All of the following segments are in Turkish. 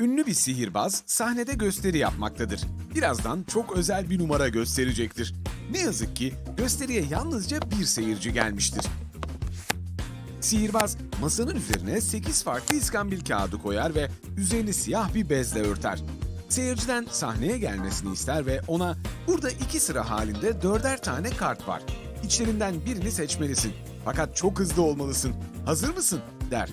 Ünlü bir sihirbaz sahnede gösteri yapmaktadır. Birazdan çok özel bir numara gösterecektir. Ne yazık ki gösteriye yalnızca bir seyirci gelmiştir. Sihirbaz masanın üzerine 8 farklı iskambil kağıdı koyar ve üzerini siyah bir bezle örter. Seyirciden sahneye gelmesini ister ve ona burada iki sıra halinde dörder tane kart var. İçlerinden birini seçmelisin. Fakat çok hızlı olmalısın. Hazır mısın? der.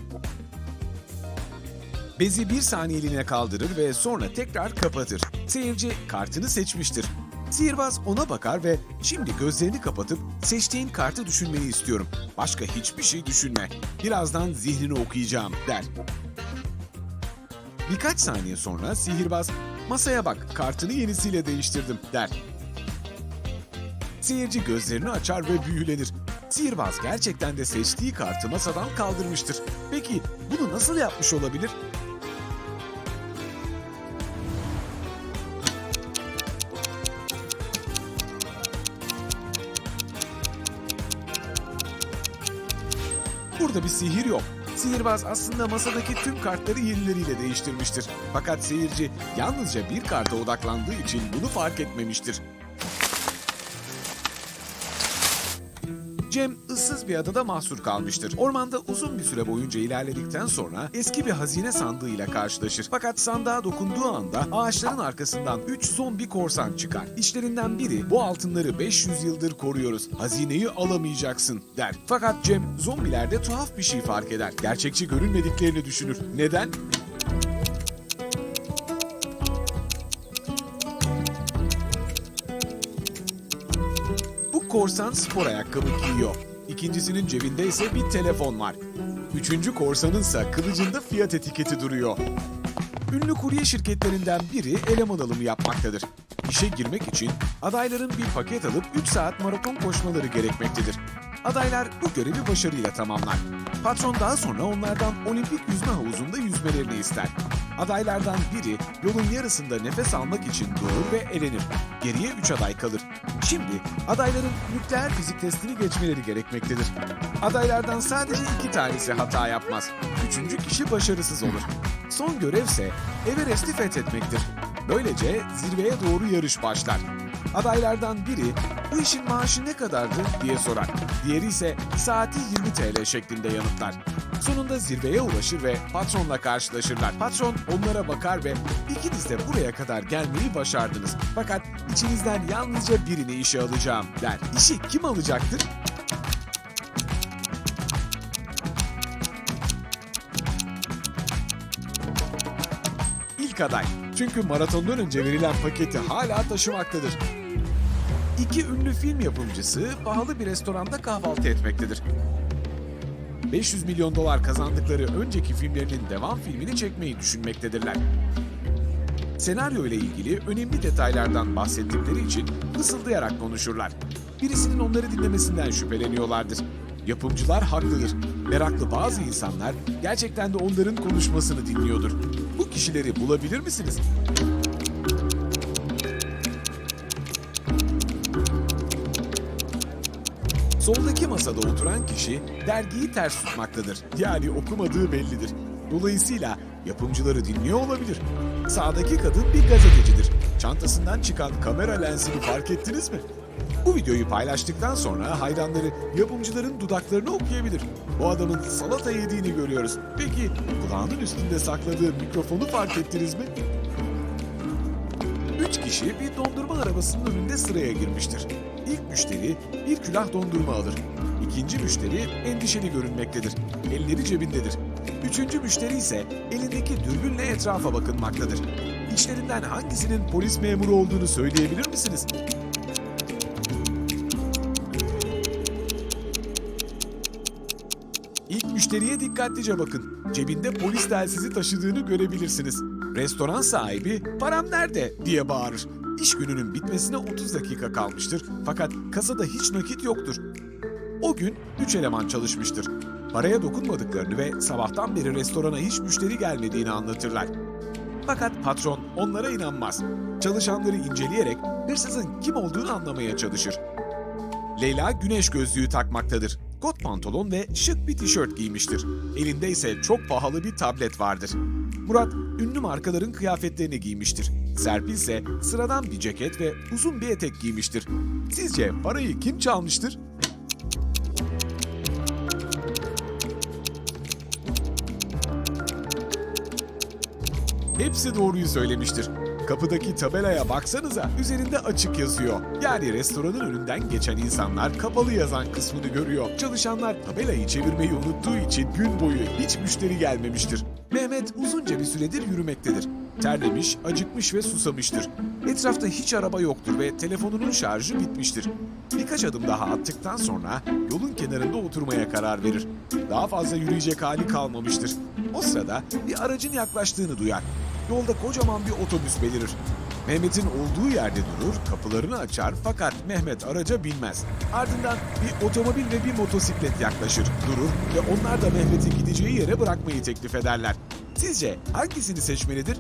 Bezi bir saniyeliğine kaldırır ve sonra tekrar kapatır. Seyirci kartını seçmiştir. Sihirbaz ona bakar ve şimdi gözlerini kapatıp seçtiğin kartı düşünmeni istiyorum. Başka hiçbir şey düşünme. Birazdan zihnini okuyacağım der. Birkaç saniye sonra sihirbaz masaya bak kartını yenisiyle değiştirdim der. Seyirci gözlerini açar ve büyülenir. Sihirbaz gerçekten de seçtiği kartı masadan kaldırmıştır. Peki bunu nasıl yapmış olabilir? Burada bir sihir yok. Sihirbaz aslında masadaki tüm kartları yenileriyle değiştirmiştir. Fakat seyirci yalnızca bir karta odaklandığı için bunu fark etmemiştir. Cem ıssız bir adada mahsur kalmıştır. Ormanda uzun bir süre boyunca ilerledikten sonra eski bir hazine sandığıyla karşılaşır. Fakat sandığa dokunduğu anda ağaçların arkasından 3 zombi korsan çıkar. İçlerinden biri bu altınları 500 yıldır koruyoruz. Hazineyi alamayacaksın der. Fakat Cem zombilerde tuhaf bir şey fark eder. Gerçekçi görünmediklerini düşünür. Neden? Korsan spor ayakkabı giyiyor. İkincisinin cebinde ise bir telefon var. Üçüncü korsanınsa kılıcında fiyat etiketi duruyor. Ünlü kurye şirketlerinden biri eleman alımı yapmaktadır. İşe girmek için adayların bir paket alıp 3 saat maraton koşmaları gerekmektedir. Adaylar bu görevi başarıyla tamamlar. Patron daha sonra onlardan olimpik yüzme havuzunda yüzmelerini ister. Adaylardan biri yolun yarısında nefes almak için doğur ve elenir. Geriye 3 aday kalır. Şimdi adayların nükleer fizik testini geçmeleri gerekmektedir. Adaylardan sadece iki tanesi hata yapmaz. Üçüncü kişi başarısız olur. Son görevse Everest'i fethetmektir. Böylece zirveye doğru yarış başlar. Adaylardan biri bu işin maaşı ne kadardı diye sorar. Diğeri ise saati 20 TL şeklinde yanıtlar. Sonunda zirveye ulaşır ve patronla karşılaşırlar. Patron onlara bakar ve ikiniz de buraya kadar gelmeyi başardınız. Fakat içinizden yalnızca birini işe alacağım der. İşi kim alacaktır? İlk aday. Çünkü maratondan önce verilen paketi hala taşımaktadır. İki ünlü film yapımcısı pahalı bir restoranda kahvaltı etmektedir. 500 milyon dolar kazandıkları önceki filmlerinin devam filmini çekmeyi düşünmektedirler. Senaryo ile ilgili önemli detaylardan bahsettikleri için fısıldayarak konuşurlar. Birisinin onları dinlemesinden şüpheleniyorlardır. Yapımcılar haklıdır. Meraklı bazı insanlar gerçekten de onların konuşmasını dinliyordur. Bu kişileri bulabilir misiniz? Soldaki masada oturan kişi dergiyi ters tutmaktadır. Yani okumadığı bellidir. Dolayısıyla yapımcıları dinliyor olabilir. Sağdaki kadın bir gazetecidir. Çantasından çıkan kamera lensini fark ettiniz mi? Bu videoyu paylaştıktan sonra hayranları yapımcıların dudaklarını okuyabilir. Bu adamın salata yediğini görüyoruz. Peki kulağının üstünde sakladığı mikrofonu fark ettiniz mi? Üç kişi bir dondurma arabasının önünde sıraya girmiştir. İlk müşteri bir külah dondurma alır. İkinci müşteri endişeli görünmektedir. Elleri cebindedir. Üçüncü müşteri ise elindeki dürbünle etrafa bakınmaktadır. İçlerinden hangisinin polis memuru olduğunu söyleyebilir misiniz? İlk müşteriye dikkatlice bakın. Cebinde polis telsizi taşıdığını görebilirsiniz. Restoran sahibi param nerede diye bağırır. İş gününün bitmesine 30 dakika kalmıştır fakat kasada hiç nakit yoktur. O gün 3 eleman çalışmıştır. Paraya dokunmadıklarını ve sabahtan beri restorana hiç müşteri gelmediğini anlatırlar. Fakat patron onlara inanmaz. Çalışanları inceleyerek hırsızın kim olduğunu anlamaya çalışır. Leyla güneş gözlüğü takmaktadır. Kot pantolon ve şık bir tişört giymiştir. Elinde ise çok pahalı bir tablet vardır. Murat ünlü markaların kıyafetlerini giymiştir. Serpil ise sıradan bir ceket ve uzun bir etek giymiştir. Sizce parayı kim çalmıştır? Hepsi doğruyu söylemiştir. Kapıdaki tabelaya baksanıza üzerinde açık yazıyor. Yani restoranın önünden geçen insanlar kapalı yazan kısmını görüyor. Çalışanlar tabelayı çevirmeyi unuttuğu için gün boyu hiç müşteri gelmemiştir. Mehmet uzunca bir süredir yürümektedir. Terlemiş, acıkmış ve susamıştır. Etrafta hiç araba yoktur ve telefonunun şarjı bitmiştir. Birkaç adım daha attıktan sonra yolun kenarında oturmaya karar verir. Daha fazla yürüyecek hali kalmamıştır. O sırada bir aracın yaklaştığını duyar. Yolda kocaman bir otobüs belirir. Mehmet'in olduğu yerde durur, kapılarını açar fakat Mehmet araca binmez. Ardından bir otomobil ve bir motosiklet yaklaşır, durur ve onlar da Mehmet'i gideceği yere bırakmayı teklif ederler. Sizce hangisini seçmelidir?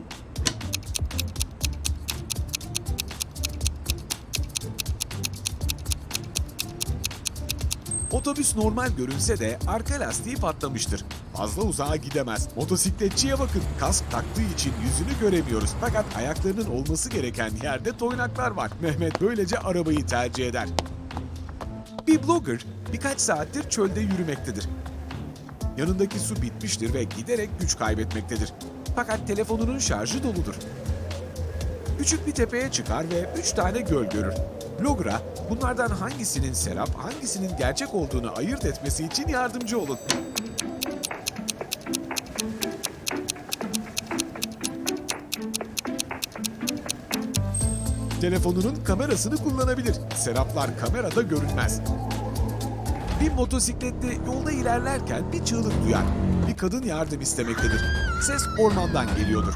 Otobüs normal görünse de arka lastiği patlamıştır. Fazla uzağa gidemez. Motosikletçiye bakın. Kask taktığı için yüzünü göremiyoruz. Fakat ayaklarının olması gereken yerde toynaklar var. Mehmet böylece arabayı tercih eder. Bir blogger birkaç saattir çölde yürümektedir. Yanındaki su bitmiştir ve giderek güç kaybetmektedir. Fakat telefonunun şarjı doludur. Küçük bir tepeye çıkar ve üç tane göl görür. Blogger'a bunlardan hangisinin serap, hangisinin gerçek olduğunu ayırt etmesi için yardımcı olun. Telefonunun kamerasını kullanabilir. Seraplar kamerada görünmez. Bir motosikletli yolda ilerlerken bir çığlık duyar. Bir kadın yardım istemektedir. Ses ormandan geliyordur.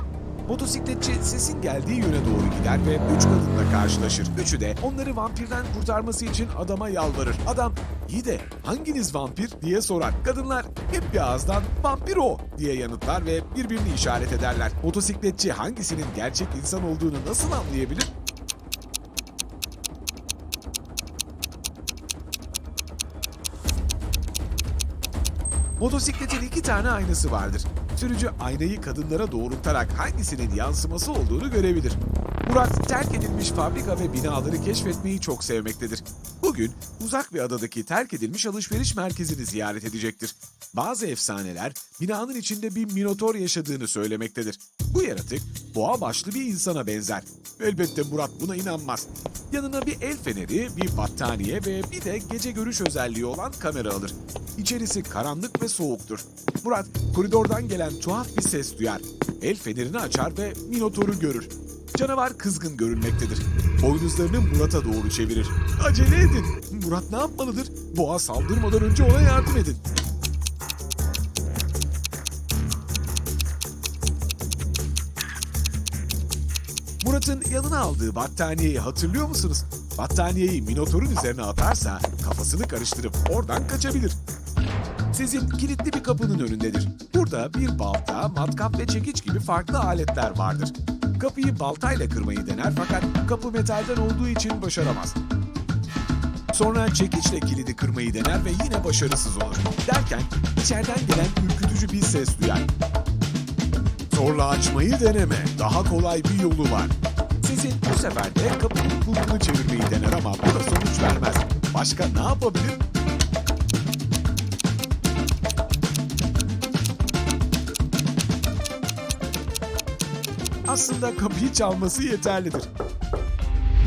Motosikletçi sesin geldiği yöne doğru gider ve üç kadınla karşılaşır. Üçü de onları vampirden kurtarması için adama yalvarır. Adam iyi de hanginiz vampir diye sorar. Kadınlar hep bir ağızdan vampir o diye yanıtlar ve birbirini işaret ederler. Motosikletçi hangisinin gerçek insan olduğunu nasıl anlayabilir? Motosikletin iki tane aynası vardır. Sürücü aynayı kadınlara doğrultarak hangisinin yansıması olduğunu görebilir. Murat terk edilmiş fabrika ve binaları keşfetmeyi çok sevmektedir. Bugün uzak bir adadaki terk edilmiş alışveriş merkezini ziyaret edecektir. Bazı efsaneler binanın içinde bir minotor yaşadığını söylemektedir. Bu yaratık boğa başlı bir insana benzer. Elbette Murat buna inanmaz. Yanına bir el feneri, bir battaniye ve bir de gece görüş özelliği olan kamera alır. İçerisi karanlık ve soğuktur. Murat koridordan gelen tuhaf bir ses duyar. El fenerini açar ve Minotor'u görür. Canavar kızgın görünmektedir. Boynuzlarını Murat'a doğru çevirir. Acele edin. Murat ne yapmalıdır? Boğa saldırmadan önce ona yardım edin. Murat'ın yanına aldığı battaniyeyi hatırlıyor musunuz? Battaniyeyi Minotor'un üzerine atarsa kafasını karıştırıp oradan kaçabilir. Sizin kilitli bir kapının önündedir. Burada bir balta, matkap ve çekiç gibi farklı aletler vardır. Kapıyı baltayla kırmayı dener fakat kapı metalden olduğu için başaramaz. Sonra çekiçle kilidi kırmayı dener ve yine başarısız olur. Derken içeriden gelen ürkütücü bir ses duyar. Zorla açmayı deneme. Daha kolay bir yolu var. Sizin bu sefer de kapının kulpunu çevirmeyi dener ama bu da sonuç vermez. Başka ne yapabilir? Aslında kapıyı çalması yeterlidir.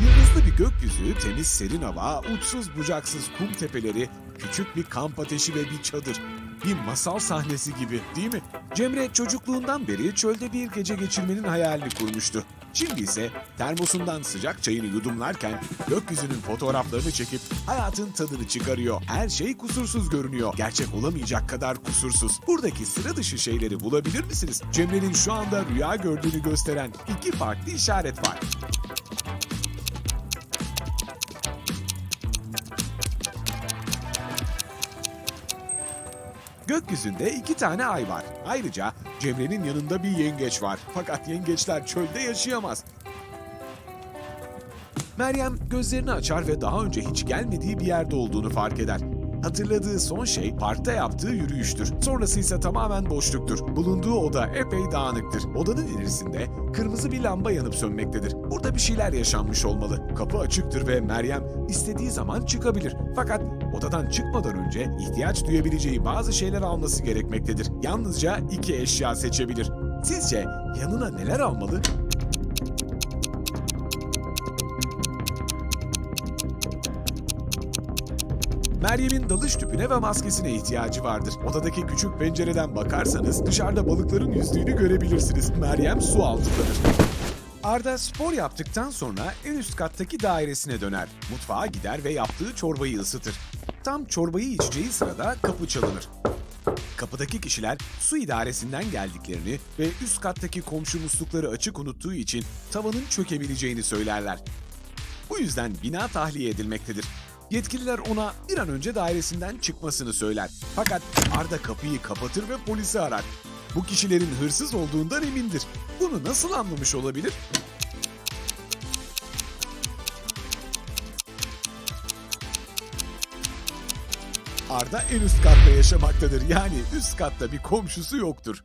Yıldızlı bir gökyüzü, temiz serin hava, uçsuz bucaksız kum tepeleri, küçük bir kamp ateşi ve bir çadır. Bir masal sahnesi gibi değil mi? Cemre çocukluğundan beri çölde bir gece geçirmenin hayalini kurmuştu. Şimdi ise termosundan sıcak çayını yudumlarken gökyüzünün fotoğraflarını çekip hayatın tadını çıkarıyor. Her şey kusursuz görünüyor. Gerçek olamayacak kadar kusursuz. Buradaki sıra dışı şeyleri bulabilir misiniz? Cemre'nin şu anda rüya gördüğünü gösteren iki farklı işaret var. Gökyüzünde iki tane ay var. Ayrıca Cemre'nin yanında bir yengeç var. Fakat yengeçler çölde yaşayamaz. Meryem gözlerini açar ve daha önce hiç gelmediği bir yerde olduğunu fark eder. Hatırladığı son şey parkta yaptığı yürüyüştür. Sonrası ise tamamen boşluktur. Bulunduğu oda epey dağınıktır. Odanın ilerisinde kırmızı bir lamba yanıp sönmektedir. Burada bir şeyler yaşanmış olmalı. Kapı açıktır ve Meryem istediği zaman çıkabilir. Fakat odadan çıkmadan önce ihtiyaç duyabileceği bazı şeyler alması gerekmektedir. Yalnızca iki eşya seçebilir. Sizce yanına neler almalı? Meryem'in dalış tüpüne ve maskesine ihtiyacı vardır. Odadaki küçük pencereden bakarsanız dışarıda balıkların yüzdüğünü görebilirsiniz. Meryem su altındadır. Arda spor yaptıktan sonra en üst kattaki dairesine döner. Mutfağa gider ve yaptığı çorbayı ısıtır. Tam çorbayı içeceği sırada kapı çalınır. Kapıdaki kişiler su idaresinden geldiklerini ve üst kattaki komşu muslukları açık unuttuğu için tavanın çökebileceğini söylerler. Bu yüzden bina tahliye edilmektedir. Yetkililer ona bir an önce dairesinden çıkmasını söyler. Fakat Arda kapıyı kapatır ve polisi arar. Bu kişilerin hırsız olduğundan emindir. Bunu nasıl anlamış olabilir? Arda en üst katta yaşamaktadır. Yani üst katta bir komşusu yoktur.